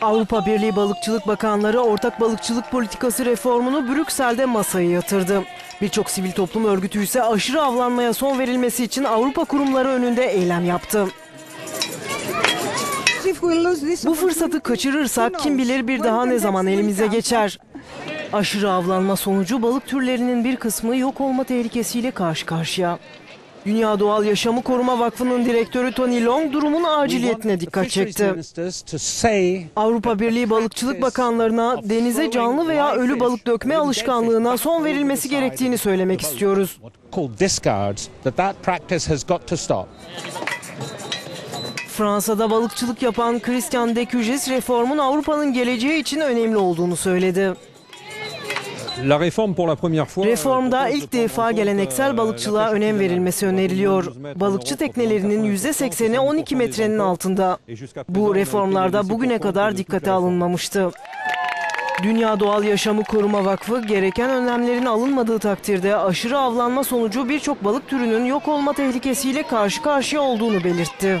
Avrupa Birliği Balıkçılık Bakanları ortak balıkçılık politikası reformunu Brüksel'de masaya yatırdı. Birçok sivil toplum örgütü ise aşırı avlanmaya son verilmesi için Avrupa kurumları önünde eylem yaptı. Bu fırsatı kaçırırsak kim bilir bir daha ne zaman elimize geçer. Aşırı avlanma sonucu balık türlerinin bir kısmı yok olma tehlikesiyle karşı karşıya. Dünya Doğal Yaşamı Koruma Vakfı'nın direktörü Tony Long durumun aciliyetine dikkat çekti. Avrupa Birliği balıkçılık bakanlarına denize canlı veya ölü balık dökme alışkanlığına son verilmesi gerektiğini söylemek istiyoruz. Fransa'da balıkçılık yapan Christian Decugis reformun Avrupa'nın geleceği için önemli olduğunu söyledi. Reformda ilk defa geleneksel balıkçılığa önem verilmesi öneriliyor. Balıkçı teknelerinin %80'i 12 metrenin altında. Bu reformlarda bugüne kadar dikkate alınmamıştı. Dünya Doğal Yaşamı Koruma Vakfı gereken önlemlerin alınmadığı takdirde aşırı avlanma sonucu birçok balık türünün yok olma tehlikesiyle karşı karşıya olduğunu belirtti.